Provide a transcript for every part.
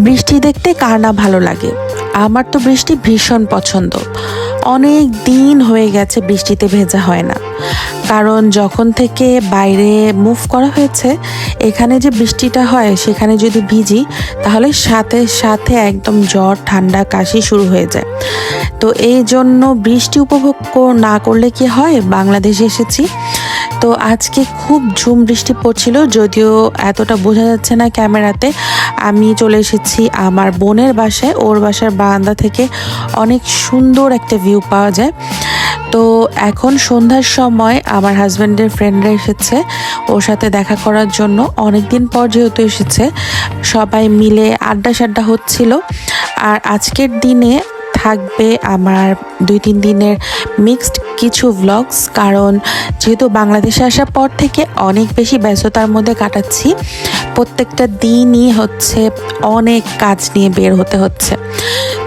বৃষ্টি দেখতে কার না ভালো লাগে। আমার তো বৃষ্টি ভীষণ পছন্দ। অনেক দিন হয়ে গেছে বৃষ্টিতে ভেজা হয় না। কারণ যখন থেকে বাইরে মুভ করা হয়েছে, এখানে যে বৃষ্টিটা হয়, সেখানে যদি ভিজি, তাহলে সাথে সাথে একদম জ্বর, ঠান্ডা, কাশি শুরু হয়ে যায়। তো এই জন্য বৃষ্টি উপভোগ না করলে কি হয়? বাংলাদেশে এসেছি। তো আজকে খুব ঝুম বৃষ্টি পড়ছিল, যদিও এতটা বোঝা যাচ্ছে না ক্যামেরাতে। আমি চলে এসেছি আমার বোনের বাসায়, ওর বাসার বারান্দা থেকে অনেক সুন্দর একটা ভিউ পাওয়া যায়। তো এখন সন্ধ্যার সময় আমার হাজব্যান্ডের ফ্রেন্ডরা এসেছে, ওর সাথে দেখা করার জন্য। অনেক দিন পর যেহেতু এসেছে, সবাই মিলে আড্ডা সাড্ডা হচ্ছিল। আর আজকের দিনে থাকবে আমার দুই, তিন দিনের মিক্সড কিছু ভ্লগস কারণ যেহেতু বাংলাদেশে আসার পর থেকে অনেক বেশি ব্যস্ততার মধ্যে কাটাচ্ছি, প্রত্যেকটা দিনই হচ্ছে অনেক কাজ নিয়ে বের হতে হচ্ছে।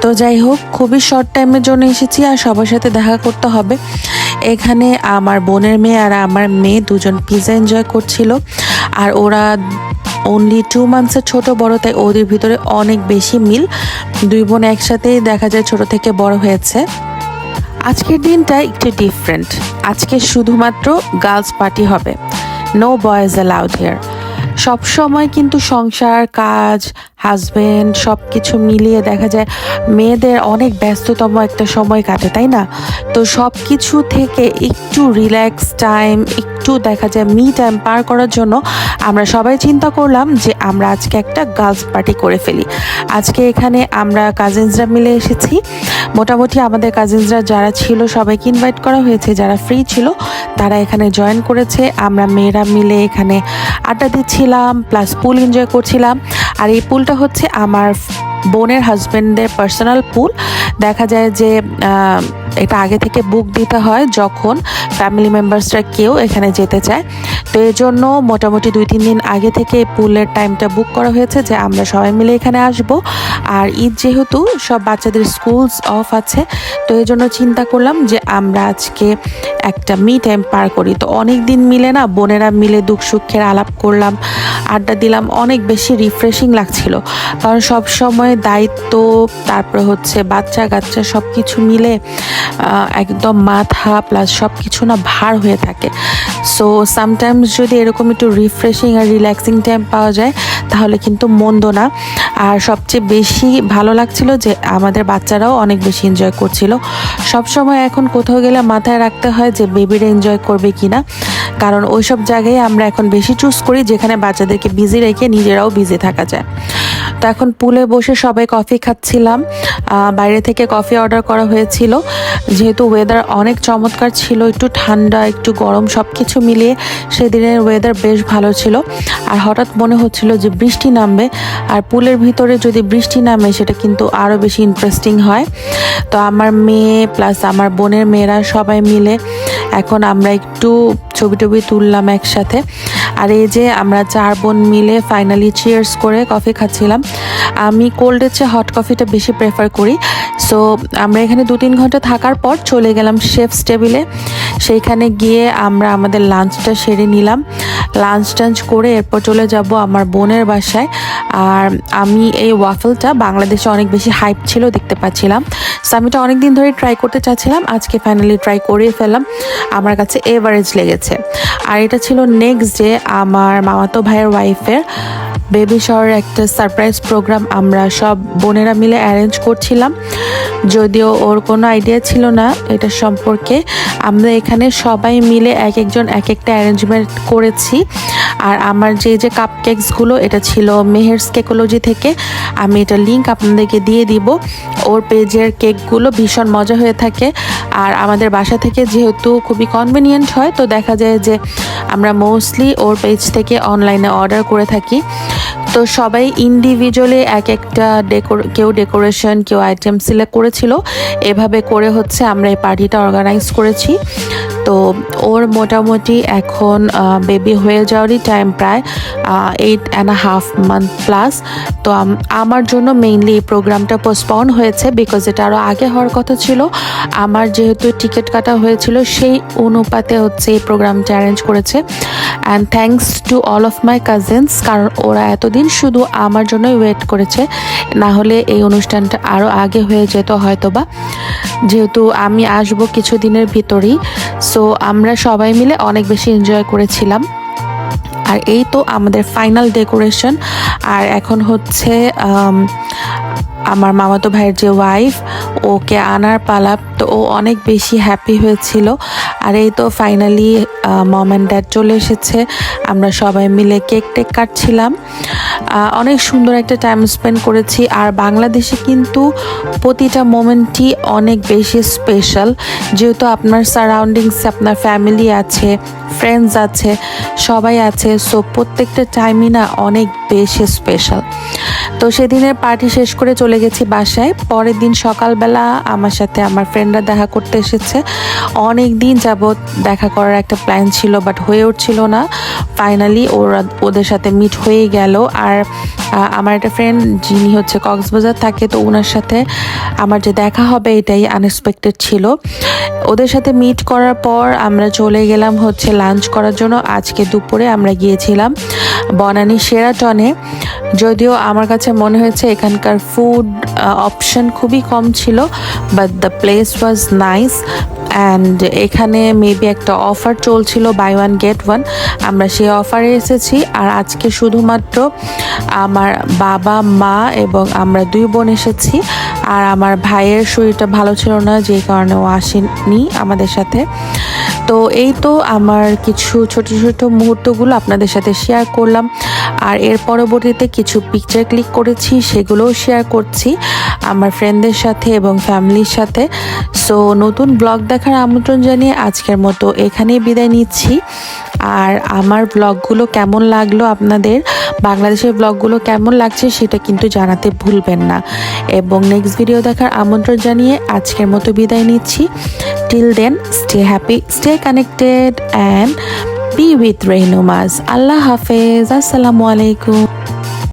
তো যাই হোক, খুবই শর্ট টাইমের জন্য এসেছি আর সবার সাথে দেখা করতে হবে। এখানে আমার বোনের মেয়ে আর আমার মেয়ে দুজন পিজা এনজয় করছিল। আর ওরা অনলি টু মান্থসের ছোট বড়, তাই ওদের ভিতরে অনেক বেশি মিল। দুই বোন একসাথেই দেখা যায় ছোট থেকে বড় হয়েছে। আজকের দিনটা একটু ডিফারেন্ট আজকে শুধুমাত্র গার্লস পার্টি হবে। নো বয়েজ অ্যালাউড হিয়ার সব সময় কিন্তু সংসার, কাজ হাজবেন্ড সব কিছু মিলিয়ে দেখা যায় মেয়েদের অনেক ব্যস্ততম একটা সময় কাটে, তাই না? তো সব কিছু থেকে একটু রিল্যাক্স টাইম একটু দেখা যায় মি টাইম পার করার জন্য আমরা সবাই চিন্তা করলাম যে আমরা আজকে একটা গার্লস পার্টি করে ফেলি। আজকে এখানে আমরা কাজিনসরা মিলে এসেছি। মোটামুটি আমাদের কাজিনসরা যারা ছিল, সবাইকে ইনভাইট করা হয়েছে। যারা ফ্রি ছিল, তারা এখানে জয়েন করেছে। আমরা মেয়েরা মিলে এখানে আড্ডা দিচ্ছিলাম প্লাস পুল এনজয় করছিলাম। আর এই পুলটা হচ্ছে আমার বোনের হাজবেন্ডের পার্সোনাল পুল দেখা যায় যে এটা আগে থেকে বুক দিতে হয় যখন ফ্যামিলি মেম্বার্সরা কেউ এখানে যেতে চায়। তো এর জন্য মোটামুটি দুই, তিন দিন আগে থেকে পুলের টাইমটা বুক করা হয়েছে যে আমরা সবাই মিলে এখানে আসব। আর ঈদ যেহেতু সব বাচ্চাদের স্কুলস অফ আছে, তো এই জন্য চিন্তা করলাম যে আমরা আজকে একটা মি টাইম পার করি। তো অনেক দিন মিলে না, বোনেরা মিলে দুঃখ সুখের আলাপ করলাম আড্ডা দিলাম, অনেক বেশি রিফ্রেশিং লাগছিল। কারণ সব সময় দায়িত্ব, তারপর হচ্ছে বাচ্চা কাচ্চা সব কিছু মিলে একদম মাথা প্লাস সব কিছু না ভার হয়ে থাকে। সো সামটাইমস যদি এরকম একটু রিফ্রেশিং আর রিল্যাক্সিং টাইম পাওয়া যায়, তাহলে কিন্তু মন্দ না। আর সবচেয়ে বেশি ভালো লাগছিল যে আমাদের বাচ্চারাও অনেক বেশি এনজয় করছিল। সব সময় এখন কোথাও গেলে মাথায় রাখতে হয় যে বেবিরা এনজয় করবে কিনা। কারণ ওইসব জায়গায় আমরা এখন বেশি চুজ করি যেখানে বাচ্চাদেরকে বিজি রেখে নিজেরাও বিজি থাকা যায়। তো এখন পুলে বসে সবাই কফি খাচ্ছিলাম। বাইরে থেকে কফি অর্ডার করা হয়েছিল। যেহেতু ওয়েদার অনেক চমৎকার ছিল, একটু ঠান্ডা, একটু গরম সব কিছু মিলিয়ে সেদিনের ওয়েদার বেশ ভালো ছিল। আর হঠাৎ মনে হচ্ছিল যে বৃষ্টি নামবে। আর পুলের ভিতরে যদি বৃষ্টি নামে, সেটা কিন্তু আরও বেশি ইন্টারেস্টিং হয়। তো আমার মেয়ে প্লাস আমার বোনের মেয়েরা সবাই মিলে এখন আমরা একটু ছবি টবি তুললাম একসাথে। আর এই যে আমরা চার বোন মিলে ফাইনালি চিয়ার্স করে কফি খাচ্ছিলাম। আমি কোল্ডের চেয়ে হট কফিটা বেশি প্রেফার করি। সো আমরা এখানে দু তিন ঘণ্টা থাকার পর চলে গেলাম শেফস টেবিলে সেইখানে গিয়ে আমরা আমাদের লাঞ্চটা সেরে নিলাম। লাঞ্চ টাঞ্চ করে এরপর চলে যাব আমার বোনের বাসায়। আর আমি এই ওয়াফেলটা বাংলাদেশে অনেক বেশি হাইপ ছিল, দেখতে পাচ্ছিলাম। সো আমি এটা অনেক দিন ধরে ট্রাই করতে চাচ্ছিলাম, আজকে ফাইনালি ট্রাই করিয়ে ফেললাম। আমার কাছে এভারেজ লেগেছে। আর এটা ছিল নেক্সট ডে আমার মামাতো ভাইয়ের ওয়াইফের বেবি শাওয়ার একটা সারপ্রাইজ প্রোগ্রাম আমরা সব বোনেরা মিলে অ্যারেঞ্জ করছিলাম। যদিও ওর কোনো আইডিয়া ছিল না এটা সম্পর্কে। আমরা এখানে সবাই মিলে এক একজন এক একটা অ্যারেঞ্জমেন্ট করেছি। আর আমার যে যে কাপ কেকসগুলো এটা ছিল মেহেরস কেকোলজি থেকে। আমি এটা লিঙ্ক আপনাদেরকে দিয়ে দিব। ওর পেজের কেকগুলো ভীষণ মজা হয়ে থাকে। আর আমাদের বাসা থেকে যেহেতু খুবই কনভিনিয়েন্ট হয়, তো দেখা যায় যে আমরা মোস্টলি ওর পেজ থেকে অনলাইনে অর্ডার করে থাকি। তো সবাই ইন্ডিভিজুয়ালি এক একটা ডেকোর কেউ ডেকোরেশন কেউ আইটেম সিলেক্ট করেছিল। এভাবে করে হচ্ছে আমরা এই পার্টিটা অর্গানাইজ করেছি। তো ওর মোটামুটি এখন বেবি হয়ে যাওয়ারই টাইম প্রায় eight and half month plus তো আমার জন্য মেইনলি এই প্রোগ্রামটা পোস্টপন হয়েছে বিকজ এটা আরও আগে হওয়ার কথা ছিল। আমার যেহেতু টিকিট কাটা হয়েছিল, সেই অনুপাতে হচ্ছে এই প্রোগ্রামটা অ্যারেঞ্জ করেছে। And thanks to all of my cousins কারণ ওরা এতদিন শুধু আমার জন্যই ওয়েট করেছে। না হলে এই অনুষ্ঠানটা আরও আগে হয়ে যেত হয়তোবা। যেহেতু আমি আসব কিছুদিনের ভিতরেই সো আমরা সবাই মিলে অনেক বেশি এনজয় করেছিলাম। আর এই তো আমাদের ফাইনাল ডেকোরেশন আর এখন হচ্ছে আমার মামাতো ভাইয়ের যে ওয়াইফ ওকে আনার পালা, তো ও অনেক বেশি হ্যাপি হয়েছিল। আর এই তো ফাইনালি মম অ্যান্ড ড্যাড চলে এসেছে। আমরা সবাই মিলে কেক টেক কাটছিলাম। অনেক সুন্দর একটা টাইম স্পেন্ড করেছি। আর বাংলাদেশে কিন্তু প্রতিটা মোমেন্টই অনেক বেশি স্পেশাল যেহেতু আপনার সারাউন্ডিংসে আপনার ফ্যামিলি আছে ফ্রেন্ডস আছে, সবাই আছে সো প্রত্যেকটা টাইমই না অনেক বেশি স্পেশাল তো সেদিনের পার্টি শেষ করে চলে গেছি বাসায়। পরের দিন সকালবেলা আমার সাথে আমার ফ্রেন্ডরা দেখা করতে এসেছে। অনেক দিন যাবৎ দেখা করার একটা প্ল্যান ছিল বাট হয়ে উঠছিল না। ফাইনালি ওরা ওদের সাথে মিট হয়ে গেল। আর আমার একটা ফ্রেন্ড যিনি হচ্ছে কক্সবাজার থাকে, তো ওনার সাথে আমার যে দেখা হবে এটাই আনএক্সপেক্টেড ছিল। ওদের সাথে মিট করার পর আমরা চলে গেলাম হচ্ছে লাঞ্চ করার জন্য। আজকে দুপুরে আমরা গিয়েছিলাম বনানী সেরাটনে যদিও আমার কাছে মনে হয়েছে এখানকার ফুড অপশন খুবই কম ছিল but the place was nice and এখানে মেবি একটা অফার চলছিল বাই ওয়ান গেট ওয়ান আমরা সেই অফারে এসেছি, আর আজকে শুধুমাত্র আমার বাবা, মা এবং আমরা দুই বোন এসেছি। আর আমার ভাইয়ের শরীরটা ভালো ছিল না, যে কারণে ও আসেনি আমাদের সাথে। তো এই তো আমার কিছু ছোট ছোট মুহূর্তগুলো আপনাদের সাথে শেয়ার করলাম। আর এর পরবর্তীতে কিছু পিকচার ক্লিক করেছি, সেগুলোও শেয়ার করছি আমার ফ্রেন্ডদের সাথে এবং ফ্যামিলির সাথে। সো নতুন ব্লগ দেখার আমন্ত্রণ জানিয়ে আজকের মতো এখানেই বিদায় নিচ্ছি। আর আমার ব্লগগুলো কেমন লাগল আপনাদের? বাংলাদেশের ব্লগগুলো কেমন লাগছে সেটা কিন্তু জানাতে ভুলবেন না। এবং নেক্সট ভিডিও দেখার আমন্ত্রণ জানিয়ে আজকের মতো বিদায় নিচ্ছি। Till then stay happy stay connected and be with Rehnuma's আল্লাহ হাফেজ, আসসালামু আলাইকুম।